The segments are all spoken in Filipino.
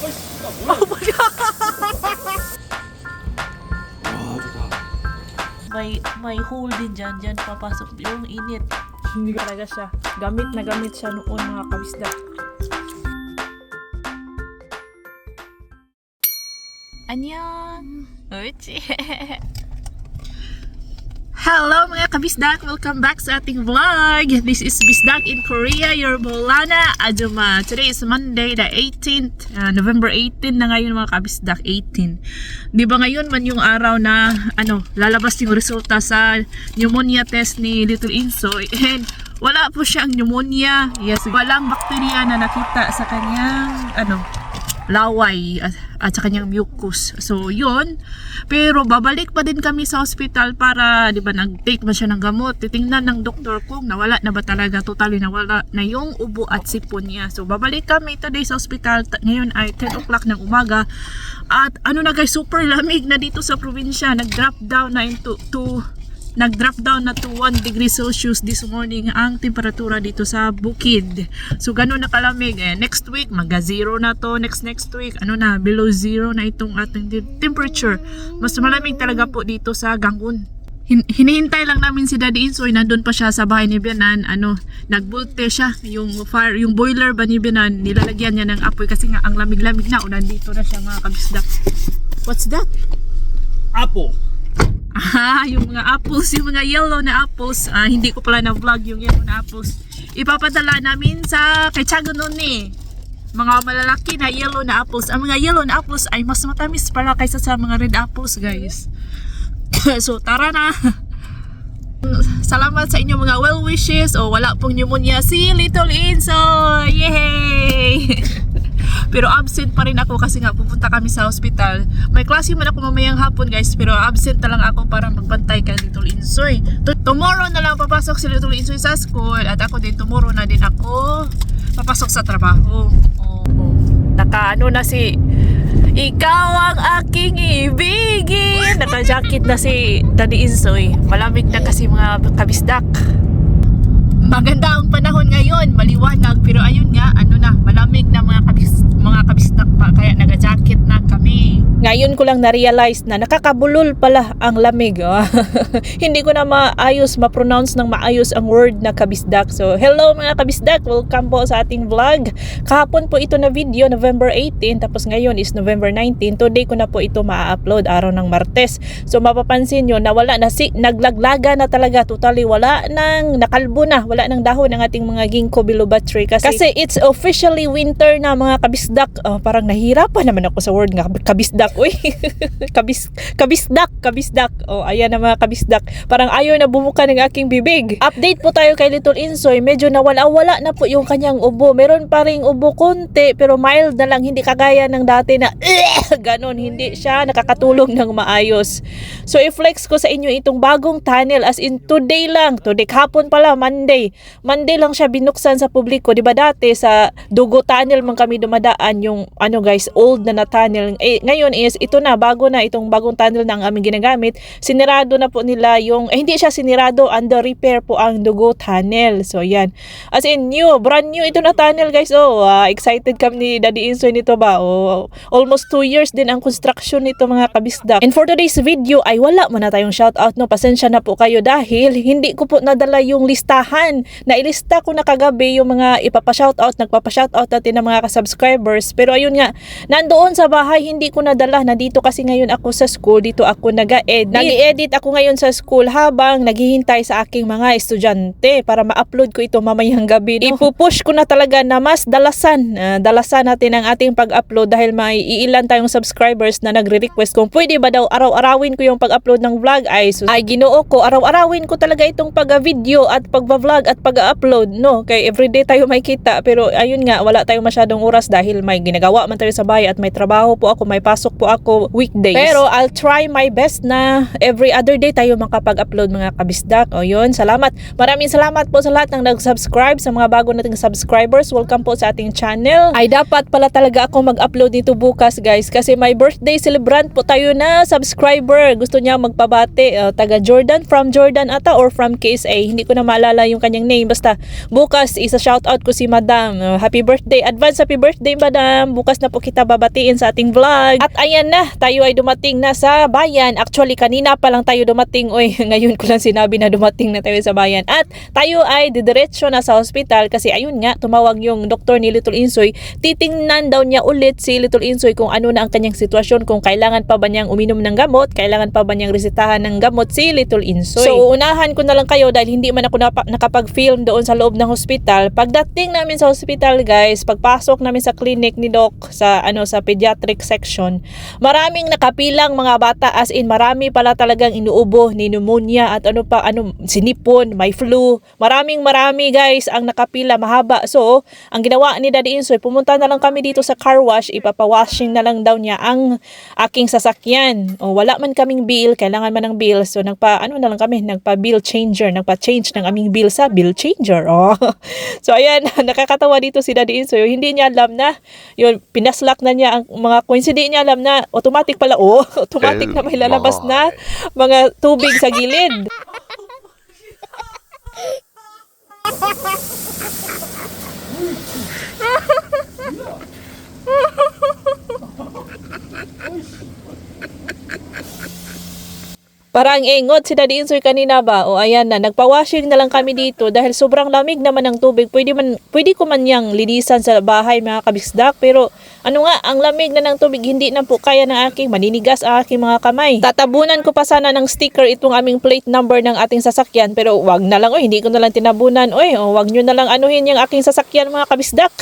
May, may hole din dyan. Dyan papasok yung init. Hindi talaga siya. Gamit na gamit siya noon mga kabisda. Annyeong! Uchi! Hello mga kabisdak! Welcome back sa ating vlog! This is Bisdak in Korea, your Bolana Ajuma. Today is Monday, the 18th, uh, November 18 na ngayon mga kabisdak, 18. Di ba ngayon man yung araw na ano, lalabas yung resulta sa pneumonia test ni Little Insoy and wala po siyang pneumonia. Yes, walang bakterya na nakita sa kanyang ano, laway at, at sa kanyang mucus. So, yun. Pero babalik pa din kami sa hospital para, di ba, nag-take man siya ng gamot. Titingnan ng doktor kung nawala na ba talaga, totally nawala na yung ubo at sipon niya. So, babalik kami today sa hospital. Ta- Ngayon ay 10 o'clock ng umaga. At ano na guys, super lamig na dito sa probinsya. Nag-drop down na into to nag-drop down na to 1 degree Celsius this morning ang temperatura dito sa bukid. So, ganun na kalamig. Eh, next week, maga-zero na to. Next next week, ano na, below zero na itong ating te- temperature. Mas malamig talaga po dito sa Gangun. Hin- hinihintay lang namin si Daddy Insoy, nandun pa siya sa bahay ni Bianan, ano, nagbulte siya, yung fire, yung boiler ba ni Bianan, nilalagyan niya ng apoy kasi nga ang lamig-lamig na, o nandito na siya mga kabisdak. What's that? Apple. Ah, yung mga apples, yung mga yellow na apples. Ah, hindi ko pala na-vlog yung yellow na apples. Ipapadala namin sa kay Tiago noon eh. Mga malalaki na yellow na apples. Ang mga yellow na apples ay mas matamis pala kaysa sa mga red apples, guys. so, tara na. Salamat sa inyong mga well wishes. O, wala pong pneumonia si Little Inso. Yay! Pero absent pa rin ako kasi nga pupunta kami sa hospital. May klase man ako mamayang hapon guys, pero absent na lang ako para magbantay kay Little Insoy. To- tomorrow na lang papasok si Little Insoy sa school at ako din tomorrow na din ako papasok sa trabaho. Oh, oh. Ano na si ikaw ang aking ibigin. Naka-jacket na si Daddy Insoy. Malamig na kasi mga kabisdak. Maganda ang panahon ngayon, maliwanag pero ayun nga, ano na, malamig na mga kabis mga kabistak pa kaya naga-jacket na kami. Ngayon ko lang na-realize na nakakabulol pala ang lamig. ah. Hindi ko na maayos ma-pronounce ng maayos ang word na kabisdak. So, hello mga kabisdak, welcome po sa ating vlog. Kahapon po ito na video, November 18, tapos ngayon is November 19. Today ko na po ito ma-upload araw ng Martes. So, mapapansin nyo na wala na si naglaglaga na talaga totally wala nang nakalbo na, wala nang dahon ang ating mga ginkgo biloba tree kasi, kasi it's officially winter na mga kabisdak. Oh, parang nahirapan naman ako sa word nga kabisdak. Uy, kabis kabisdak, kabisdak. Oh, ayan na mga kabisdak. Parang ayaw na bumuka ng aking bibig. Update po tayo kay Little Insoy. Medyo nawala-wala na po yung kanyang ubo. Meron pa ring ubo konti pero mild na lang hindi kagaya ng dati na ganon hindi siya nakakatulong ng maayos. So i-flex ko sa inyo itong bagong tunnel as in today lang. Today hapon pala Monday. Monday lang siya binuksan sa publiko. 'Di ba dati sa Dugo Tunnel man kami dumadaan yung ano guys old na na tunnel. Eh, ngayon is ito na bago na itong bagong tunnel na ang aming ginagamit. Sinirado na po nila yung eh, hindi siya sinirado under repair po ang Dugo Tunnel. So yan. As in new, brand new ito na tunnel guys. Oh, ah, excited kami ni Daddy Insoy nito ba? Oh, almost 2 years din ang construction nito mga kabisdak. And for today's video ay wala man na tayong shoutout no. Pasensya na po kayo dahil hindi ko po nadala yung listahan. Nailista ko na kagabi yung mga ipapa-shoutout, nagpapa-shoutout natin ng mga subscribers. Pero ayun nga, nandoon sa bahay hindi ko nadala. Nandito kasi ngayon ako sa school, dito ako nag-edit. Nag-edit ako ngayon sa school habang naghihintay sa aking mga estudyante para ma-upload ko ito mamayang gabi. No? Ipupush ko na talaga na mas dalasan. ah, dalasan natin ang ating pag-upload dahil may iilan tayong subscribers na nagre-request kung pwede ba daw araw-arawin ko yung pag-upload ng vlog ay ay ginoo ko araw-arawin ko talaga itong pag-video at pag-vlog at pag-upload no kay everyday tayo may kita pero ayun nga wala tayong masyadong oras dahil may ginagawa man tayo sa bahay at may trabaho po ako may pasok po ako weekdays. Pero I'll try my best na every other day tayo makapag-upload mga kabisdak. O yun, salamat. Maraming salamat po sa lahat ng nag-subscribe, sa mga bago nating subscribers. Welcome po sa ating channel. Ay dapat pala talaga ako mag-upload nito bukas guys kasi my birthday celebrant po tayo na subscriber. Gusto niya magpabati. Uh, taga Jordan, from Jordan ata or from KSA. Hindi ko na maalala yung kanyang name. Basta bukas isa shoutout ko si Madam. Uh, happy birthday. Advance happy birthday Madam. Bukas na po kita babatiin sa ating vlog. At ayan na, tayo ay dumating na sa bayan. Actually, kanina pa lang tayo dumating. Oy, ngayon ko lang sinabi na dumating na tayo sa bayan. At tayo ay didiretso na sa hospital kasi ayun nga, tumawag yung doktor ni Little Insoy. Titingnan daw niya ulit si Little Insoy kung ano na ang kanyang sitwasyon, kung kailangan pa ba niyang uminom ng gamot, kailangan pa ba niyang resetahan ng gamot si Little Insoy. So, unahan ko na lang kayo dahil hindi man ako napa- nakapag-film doon sa loob ng hospital. Pagdating namin sa hospital, guys, pagpasok namin sa clinic ni Doc sa ano sa pediatric section, maraming nakapilang mga bata as in marami pala talagang inuubo ni pneumonia at ano pa ano sinipon, may flu. Maraming marami guys ang nakapila mahaba. So, ang ginawa ni Daddy Insoy, pumunta na lang kami dito sa car wash, ipapawashing na lang daw niya ang aking sasakyan. O wala man kaming bill, kailangan man ng bill. So nagpa ano na lang kami, nagpa bill changer, nagpa-change ng aming bill sa bill changer. Oh. So ayan, nakakatawa dito si Daddy Insoy. Hindi niya alam na yun pinaslak na niya ang mga coins. Hindi niya alam na automatic pala oh, automatic na may lalabas na mga tubig sa gilid. Parang ingot si Daddy Insoy kanina ba? O ayan na, nagpa-washing na lang kami dito dahil sobrang lamig naman ng tubig. Pwede, man, pwede ko man yang linisan sa bahay mga kabisdak. Pero ano nga, ang lamig na ng tubig, hindi na po kaya ng aking maninigas ang aking mga kamay. Tatabunan ko pa sana ng sticker itong aming plate number ng ating sasakyan. Pero wag na lang, oy, hindi ko na lang tinabunan. Oy, o, wag nyo na lang anuhin yung aking sasakyan mga kabisdak.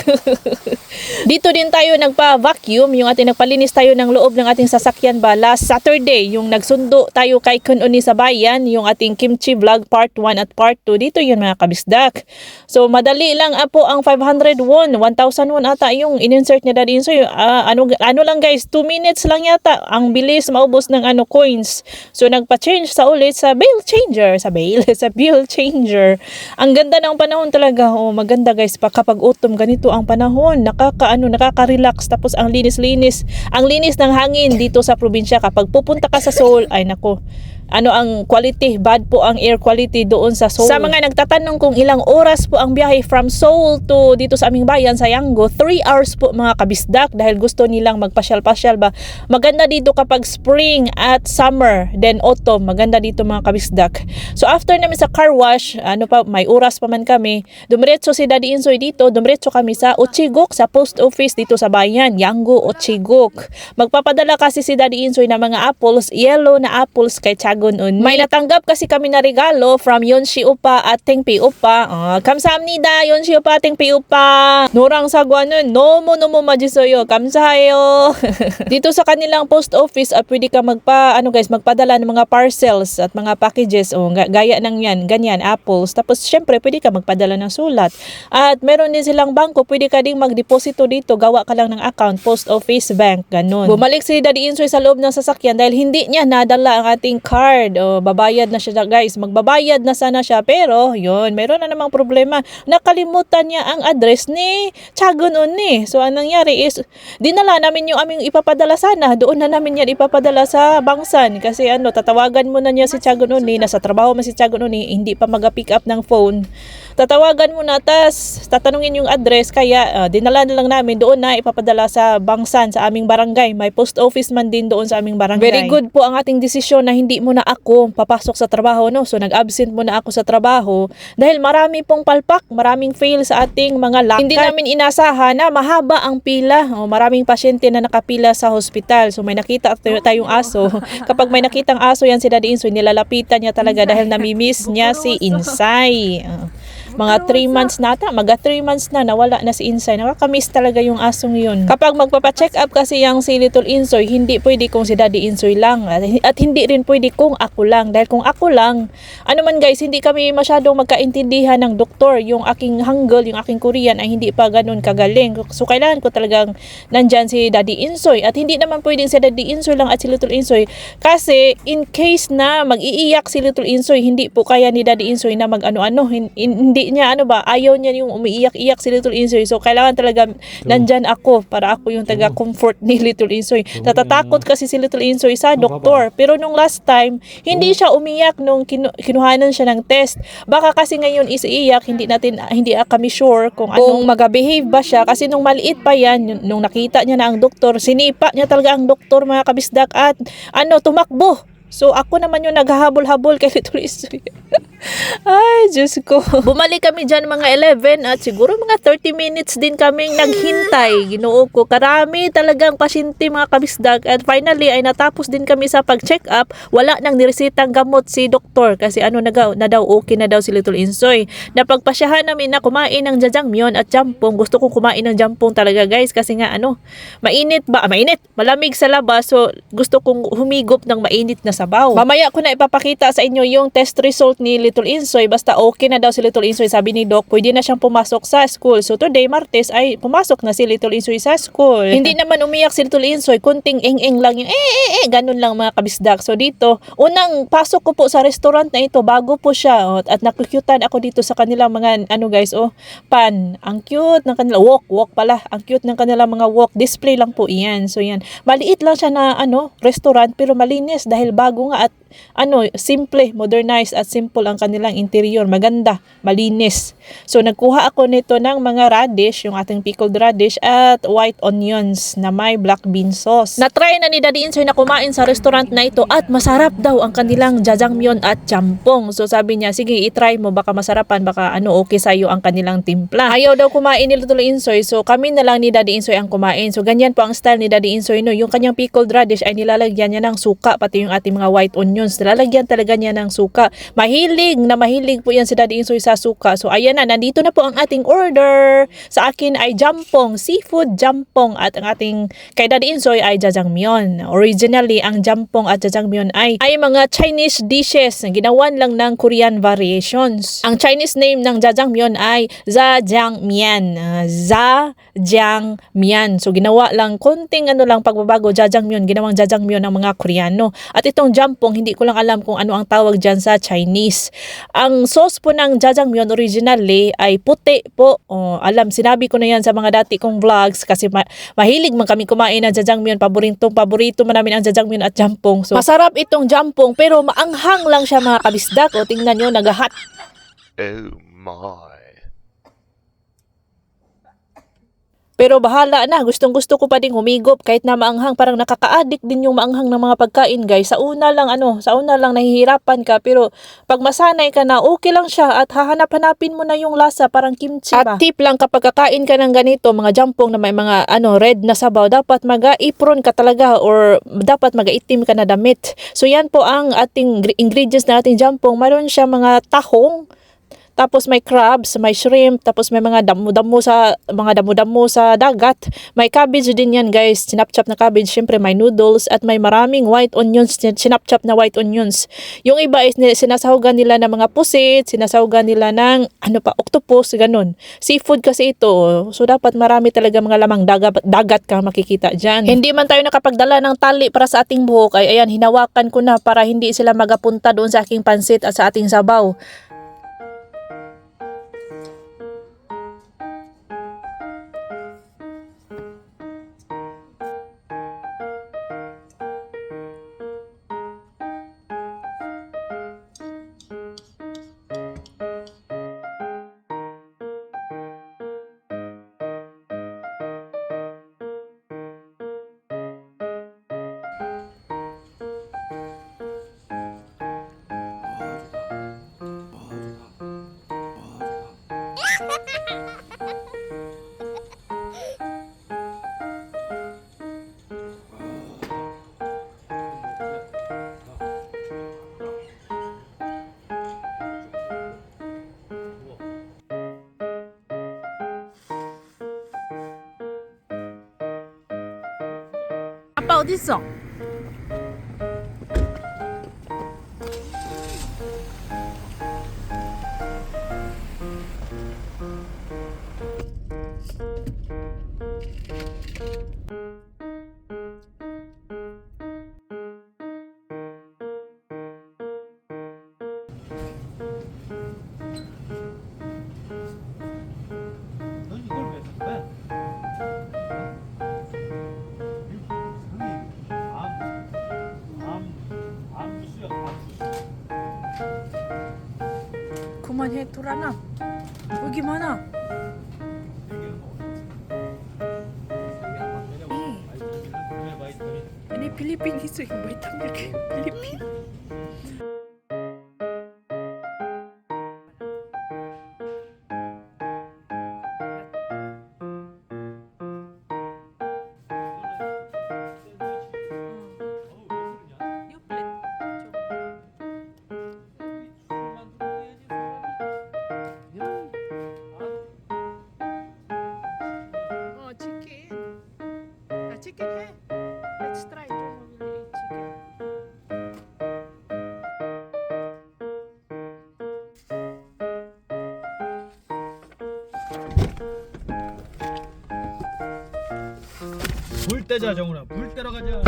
Dito din tayo nagpa-vacuum, yung ating nagpalinis tayo ng loob ng ating sasakyan ba last Saturday, yung nagsundo tayo kay Kun Uni sa bayan, yung ating kimchi vlog part 1 at part 2. Dito yun mga kabisdak. So madali lang ah, po ang 500 won, 1,000 won ata yung in-insert niya dati. So ah, ano, ano lang guys, 2 minutes lang yata. Ang bilis maubos ng ano coins. So nagpa-change sa ulit sa bill changer, sa bill, sa bill changer. Ang ganda ng panahon talaga. Oh, maganda guys, pa kapag autumn ganito ang panahon, nakakaano, nakaka-relax tapos ang linis-linis. Ang linis ng hangin dito sa probinsya kapag pupunta ka sa Seoul, ay nako, ano ang quality, bad po ang air quality doon sa Seoul. Sa mga nagtatanong kung ilang oras po ang biyahe from Seoul to dito sa aming bayan sa Yangon, 3 hours po mga kabisdak dahil gusto nilang magpasyal-pasyal ba. Maganda dito kapag spring at summer, then autumn, maganda dito mga kabisdak. So after namin sa car wash, ano pa, may oras pa man kami, dumiretso si Daddy Insoy dito, dumiretso kami sa Ochigok, sa post office dito sa bayan, Yango Ochigok. Magpapadala kasi si Daddy Insoy ng mga apples, yellow na apples kay Chagon Un. May natanggap kasi kami na regalo from Yonshi Upa at Tengpi Upa. Uh, kamsahamnida, Yonshi Upa, Tengpi Upa. Norang sagwanon, nomo nomo majisoyo, kamsahayo. Dito sa kanilang post office, uh, pwede ka magpa, ano guys, magpadala ng mga parcels at mga packages. O, ga- gaya ng yan, ganyan, apples. Tapos, syempre, pwede ka magpadala ng sulat. At meron din silang bangko, pwede ka ding magdeposito dito, gawa ka lang ng account, post office, bank, ganun. Bumalik si Daddy Insoy sa loob ng sasakyan dahil hindi niya nadala ang ating card. O, babayad na siya guys. Magbabayad na sana siya. Pero, yun, meron na namang problema. Nakalimutan niya ang address ni Chagon Uni. So, anong nangyari is, dinala namin yung aming ipapadala sana. Doon na namin yan ipapadala sa Bangsan. Kasi ano, tatawagan mo na niya si Chagon Uni. Nasa trabaho man si Chagon Uni. Hindi pa mag-pick up ng phone. Tatawagan mo na, tas tatanungin yung address. Kaya, ah, dinala na lang namin doon na ipapadala sa Bangsan, sa aming barangay. May post office man din doon sa aming barangay. Very good po ang ating desisyon na hindi mo na ako papasok sa trabaho. No? So, nag-absent mo na ako sa trabaho. Dahil marami pong palpak, maraming fail sa ating mga lakad. Hindi namin inasahan na mahaba ang pila. O, maraming pasyente na nakapila sa hospital. So, may nakita tayo, tayong aso. Kapag may nakitang aso yan si Daddy Insoy, nilalapitan niya talaga dahil namimiss niya si Insay. Ah. Mga 3 months nata, maga 3 months na nawala na si Insay. Nakakamiss talaga yung asong yun. Kapag magpapa-check up kasi yung si Little Insoy, hindi pwede kung si Daddy Insoy lang at, hindi rin pwede kung ako lang dahil kung ako lang, ano man guys, hindi kami masyadong magkaintindihan ng doktor. Yung aking Hangul, yung aking Korean ay hindi pa ganun kagaling. So kailangan ko talagang nandyan si Daddy Insoy at hindi naman pwedeng si Daddy Insoy lang at si Little Insoy kasi in case na mag-iiyak si Little Insoy, hindi po kaya ni Daddy Insoy na mag-ano-ano. Hin- hin- Hindi niya ano ba, ayaw niya yung umiiyak-iyak si Little Insoy. So kailangan talaga nandyan ako para ako yung taga-comfort ni Little Insoy. Natatakot kasi si Little Insoy sa doktor. Pero nung last time, hindi siya umiyak nung kinu- kinuhanan siya ng test. Baka kasi ngayon is iiyak, hindi natin hindi kami sure kung anong mag-behave ba siya kasi nung maliit pa yan, nung nakita niya na ang doktor, sinipa niya talaga ang doktor mga kabisdak at ano, tumakbo. So ako naman yung naghahabol-habol kay Little Insoy. Ay, Diyos ko. Bumalik kami dyan mga 11 at siguro mga 30 minutes din kaming naghintay. Ginoo ko. Karami talagang pasyente mga kabisdag. At finally ay natapos din kami sa pag-check up. Wala nang niresitang gamot si doktor kasi ano na, na daw okay na daw si Little Insoy. Napagpasyahan namin na kumain ng jajangmyeon at jampong. Gusto kong kumain ng jampong talaga guys kasi nga ano, mainit ba? Mainit. Malamig sa labas. So gusto kong humigop ng mainit na sabaw. Mamaya ko na ipapakita sa inyo yung test result ni Little Insoy. Basta okay na daw si Little Insoy. Sabi ni Doc, pwede na siyang pumasok sa school. So today, Martes, ay pumasok na si Little Insoy sa school. Hindi naman umiyak si Little Insoy. Kunting eng-eng lang yung eh, eh, eh. Ganun lang mga kabisdak. So dito, unang pasok ko po sa restaurant na ito, bago po siya. Oh, at nakukyutan ako dito sa kanilang mga, ano guys, oh, pan. Ang cute ng kanila. Walk, walk pala. Ang cute ng kanilang mga walk. Display lang po iyan. So yan. Maliit lang siya na, ano, restaurant, pero malinis dahil bago nga at ano, simple, modernized at simple ang kanilang interior. Maganda, malinis. So, nagkuha ako nito ng mga radish, yung ating pickled radish at white onions na may black bean sauce. Na-try na ni Daddy Insoy na kumain sa restaurant na ito at masarap daw ang kanilang jajangmyeon at champong. So, sabi niya, sige, itry mo, baka masarapan, baka ano, okay sa'yo ang kanilang timpla. Ayaw daw kumain ni Little Insoy, so kami na lang ni Daddy Insoy ang kumain. So, ganyan po ang style ni Daddy Insoy, no? Yung kanyang pickled radish ay nilalagyan niya ng suka, pati yung ating mga white onions. Nilalagyan talaga niya ng suka. Mahilig na mahilig po yan si Daddy Insoy sa suka. So, ayan na, nandito na po ang ating order. Sa akin ay jampong, seafood jampong at ang ating kay Daddy Insoy ay jajangmyeon. Originally, ang jampong at jajangmyeon ay ay mga Chinese dishes na ginawan lang ng Korean variations. Ang Chinese name ng jajangmyeon ay zajangmyeon. Uh, zajangmyeon. So, ginawa lang konting ano lang pagbabago jajangmyeon. Ginawang jajangmyeon ng mga Koreano. At itong jampong, hindi ko lang alam kung ano ang tawag dyan sa Chinese. Ang sauce po ng jajangmyeon originally ay puti po. Oh, alam, sinabi ko na yan sa mga dati kong vlogs kasi ma- mahilig man kami kumain ng jajangmyeon. Paboritong paborito man namin ang jajangmyeon at jampong. So, masarap itong jampong pero maanghang lang siya mga kabisdak. O tingnan nyo, nagahat Oh my. Pero bahala na, gustong gusto ko pa ding humigop kahit na maanghang, parang nakaka-addict din yung maanghang ng mga pagkain guys. Sa una lang ano, sa una lang nahihirapan ka pero pag masanay ka na okay lang siya at hahanap-hanapin mo na yung lasa parang kimchi ba. At tip lang kapag kakain ka ng ganito, mga jampong na may mga ano red na sabaw, dapat maga-apron ka talaga or dapat maga-itim ka na damit. So yan po ang ating gr- ingredients na ating jampong. Mayroon siya mga tahong, tapos may crabs, may shrimp, tapos may mga damo-damo sa mga damo-damo sa dagat. May cabbage din yan, guys. Sinapchap na cabbage. Syempre may noodles at may maraming white onions, sinapchap na white onions. Yung iba is sinasahugan nila ng mga pusit, sinasahugan nila ng ano pa, octopus, ganun. Seafood kasi ito. So dapat marami talaga mga lamang dagat, dagat ka makikita dyan. Hindi man tayo nakapagdala ng tali para sa ating buhok. Ay ayan, hinawakan ko na para hindi sila magapunta doon sa aking pansit at sa ating sabaw. 어딨어? 그만 해 돌아나 여기 많아. 음. 응. 필리핀 있어. 이거 왜 타면 필리핀. 있긴 해. 엑스트라 이쪽으로 지금. 불 떼자 정훈아 불 떼러 가자.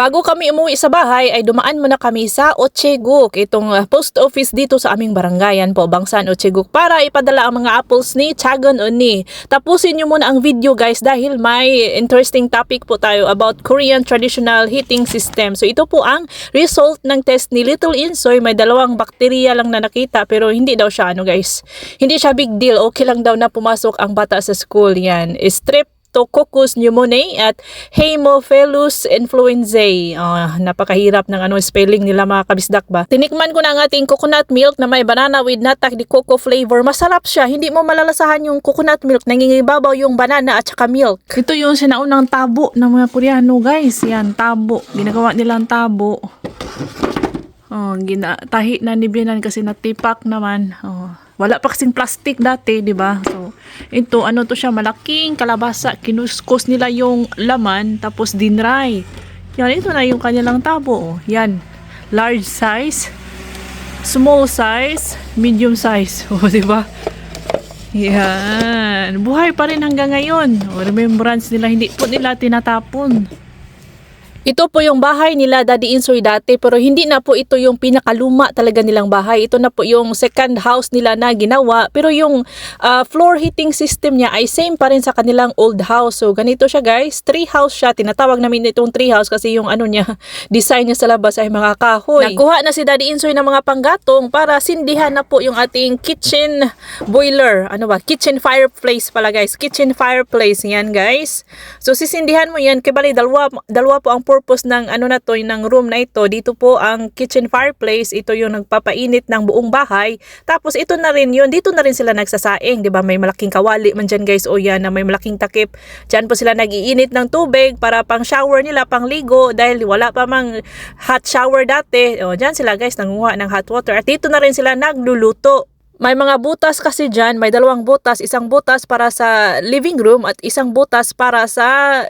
Bago kami umuwi sa bahay ay dumaan muna kami sa Ocheguk, itong uh, post office dito sa aming barangayan po, Bangsan Ocheguk, para ipadala ang mga apples ni Chagon Oni. Tapusin nyo muna ang video guys dahil may interesting topic po tayo about Korean traditional heating system. So ito po ang result ng test ni Little Insoy. May dalawang bakterya lang na nakita pero hindi daw siya ano guys. Hindi siya big deal. Okay lang daw na pumasok ang bata sa school yan. Strep Streptococcus pneumoniae at Haemophilus influenzae. Ah, napakahirap ng ano spelling nila mga kabisdak ba. Tinikman ko na ang ating coconut milk na may banana with natak di cocoa flavor. Masarap siya. Hindi mo malalasahan yung coconut milk. Nangingibabaw yung banana at saka milk. Ito yung sinaunang tabo ng mga Koreano guys. Yan, tabo. Ginagawa nilang tabo. Oh, gina tahi na ni Bianan kasi natipak naman. Oh, wala pa kasing plastic dati, 'di ba? So, ito ano to siya, malaking kalabasa. Kinuskus nila yung laman tapos dinray. Yan, ito na yung kanilang tabo. Oh. Yan. Large size, small size, medium size. Oh, 'di ba? Yan. Buhay pa rin hanggang ngayon. O, remembrance nila, hindi po nila tinatapon. Ito po yung bahay nila Daddy Insoy dati pero hindi na po ito yung pinakaluma talaga nilang bahay. Ito na po yung second house nila na ginawa pero yung ah, floor heating system niya ay same pa rin sa kanilang old house. So ganito siya guys, tree house siya. Tinatawag namin itong tree house kasi yung ano niya, design niya sa labas ay mga kahoy. Nakuha na si Daddy Insoy ng mga panggatong para sindihan na po yung ating kitchen boiler. Ano ba? Kitchen fireplace pala guys. Kitchen fireplace yan guys. So sisindihan mo yan. Kaya dalawa, dalawa po ang purpose ng ano na to, ng room na ito. Dito po ang kitchen fireplace. Ito yung nagpapainit ng buong bahay. Tapos ito na rin yun. Dito na rin sila nagsasaing. 'di ba May malaking kawali man dyan guys. O yan na may malaking takip. Diyan po sila nagiinit ng tubig para pang shower nila, pang ligo. Dahil wala pa mang hot shower dati. O dyan sila guys nanguha ng hot water. At dito na rin sila nagluluto. May mga butas kasi dyan, may dalawang butas, isang butas para sa living room at isang butas para sa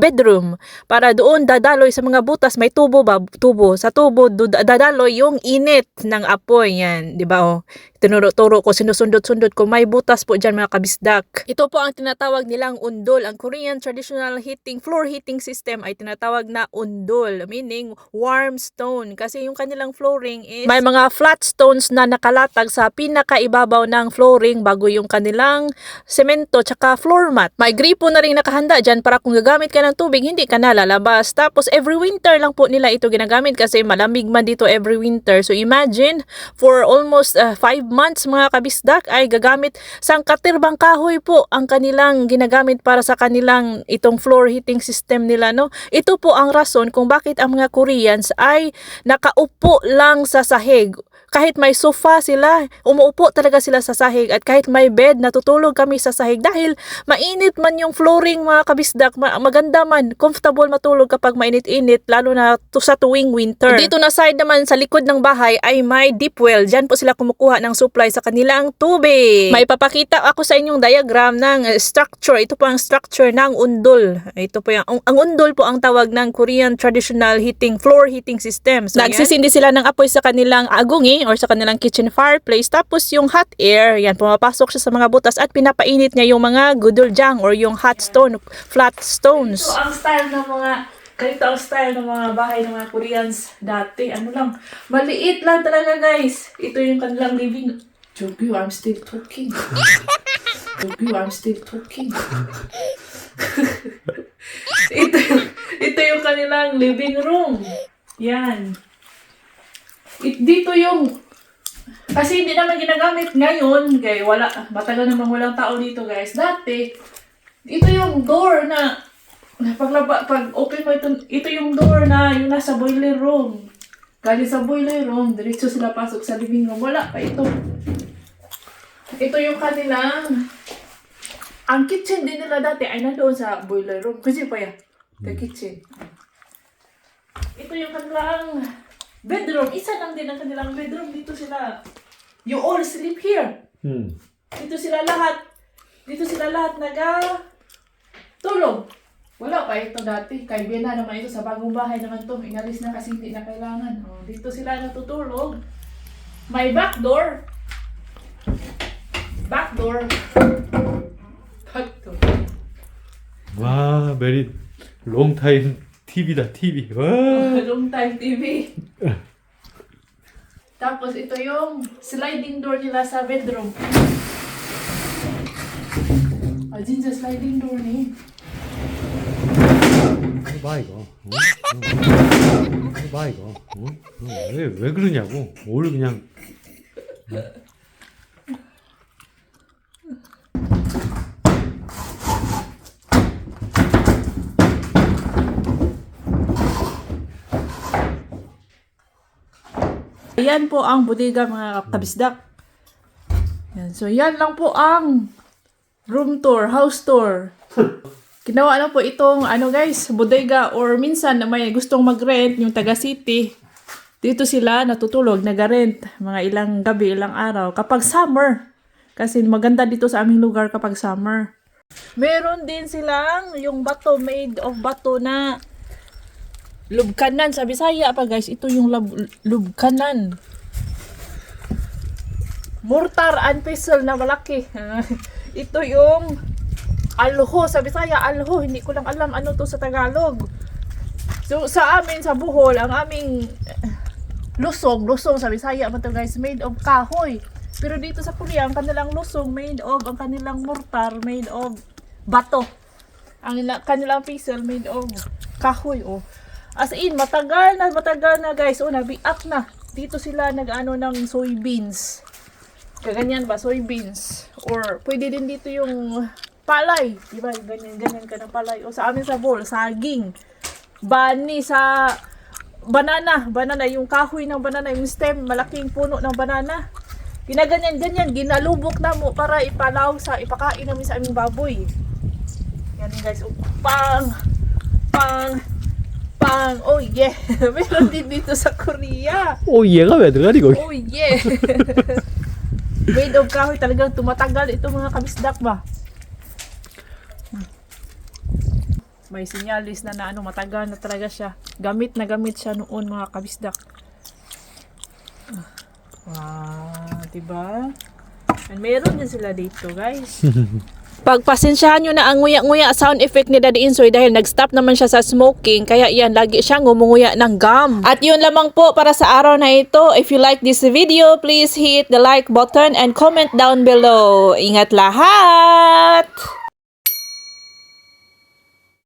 bedroom. Para doon dadaloy sa mga butas, may tubo ba? Tubo. Sa tubo, dadaloy yung init ng apoy. Yan, di ba? Oh, tinuro-turo ko, sinusundot-sundot ko. May butas po dyan mga kabisdak. Ito po ang tinatawag nilang undol. Ang Korean traditional heating, floor heating system ay tinatawag na undol. Meaning, warm stone. Kasi yung kanilang flooring is may mga flat stones na nakalatag sa pinakaibabaw ng flooring bago yung kanilang semento tsaka floor mat. May gripo na rin nakahanda dyan para kung gagamit ka ng tubig, hindi ka na lalabas. Tapos every winter lang po nila ito ginagamit kasi malamig man dito every winter. So imagine, for almost 5 months mga kabisdak ay gagamit sang katirbang kahoy po ang kanilang ginagamit para sa kanilang itong floor heating system nila. No? Ito po ang rason kung bakit ang mga Koreans ay nakaupo lang sa sahig kahit may sofa sila, umuupo talaga sila sa sahig at kahit may bed, natutulog kami sa sahig dahil mainit man yung flooring mga kabisdak, ma- maganda man, comfortable matulog kapag mainit-init lalo na to sa tuwing winter. Dito na side naman sa likod ng bahay ay may deep well, dyan po sila kumukuha ng supply sa kanilang tubig. May papakita ako sa inyong diagram ng uh, structure. Ito po ang structure ng undol. Ito po yung, ang, ang undol po ang tawag ng Korean traditional heating, floor heating system. So, Nagsisindi sila ng apoy sa kanilang agungi or sa kanilang kitchen fireplace. Tapos yung hot air, yan, pumapasok siya sa mga butas at pinapainit niya yung mga guduljang or yung hot stone, flat stones. Ito ang style ng mga ganito ang style ng mga bahay ng mga Koreans dati. Ano lang, maliit lang talaga guys. Ito yung kanilang living. Jogyo, I'm still talking. Jogyo, I'm still talking. ito, ito yung kanilang living room. Yan. It, dito yung kasi hindi naman ginagamit ngayon, kaya wala, matagal namang walang tao dito guys. Dati, ito yung door na paglaba, pag open mo ito, ito yung door na yung nasa boiler room. Galing sa boiler room, diretso sila pasok sa living room. Wala pa ito. Ito yung kanilang, ang kitchen din nila dati ay nandoon sa boiler room. Kasi pa yan, the kitchen. Ito yung kanilang bedroom. Isa lang din ang kanilang bedroom. Dito sila, you all sleep here. 응. Dito sila lahat, dito sila lahat naga tulog. Wala pa ito dati. Kay Bena naman ito. Sa bagong bahay naman to. Inalis na kasi hindi na kailangan. Oh, dito sila natutulog. May back door. Back door. Back door. Wow, very long time TV다, TV. Wow. long time TV. Tapos ito yung sliding door nila sa bedroom. Ah, oh, sliding door ni. Eh. 봐, 이거. 어? 어. 봐, 이거. 어? 어, 왜, 왜 그러냐고. 뭘 그냥. Ayan po ang bodega mga kabisdak. Yan. So, yan lang po ang room tour, house tour. Ginawa lang po itong, ano guys, bodega or minsan na may gustong mag-rent, yung taga city. Dito sila natutulog, nag-rent, mga ilang gabi, ilang araw. Kapag summer, kasi maganda dito sa aming lugar kapag summer. Meron din silang yung bato made of bato na lubkanan sa Bisaya pa guys. Ito yung lab- lubkanan. Mortar and pestle na malaki. ito yung alho sa Bisaya. Alho. Hindi ko lang alam ano to sa Tagalog. So sa amin sa Bohol, ang aming eh, lusong, lusong sa Bisaya man guys, made of kahoy. Pero dito sa Korea, ang kanilang lusong made of, ang kanilang mortar made of bato. Ang nila- kanilang pestle made of kahoy. Oh. As in, matagal na, matagal na guys. O, nabiak na. Dito sila nag-ano ng soybeans. Kaganyan ba? Soybeans. Or, pwede din dito yung palay. Diba? Ganyan-ganyan ka ng palay. O sa amin sa bowl, saging. Bani sa banana. Banana, yung kahoy ng banana, yung stem, malaking puno ng banana. Ginaganyan-ganyan, ginalubok na mo para ipalaw sa, ipakain namin sa aming baboy. Yan guys, oh, pang, pang, pang, oh yeah. Meron din dito sa Korea. Oh yeah ka, meron ka Oh yeah. Made of kahoy talagang tumatagal ito mga kabisdak ba? May sinyalis na na ano matagal na talaga siya. Gamit na gamit siya noon mga kabisdak. Wow, diba? And meron din sila dito guys. Pagpasensyahan nyo na ang nguya-nguya sound effect ni Daddy Insoy dahil nag-stop naman siya sa smoking kaya yan lagi siyang ngumunguya ng gum. At yun lamang po para sa araw na ito. If you like this video, please hit the like button and comment down below. Ingat lahat!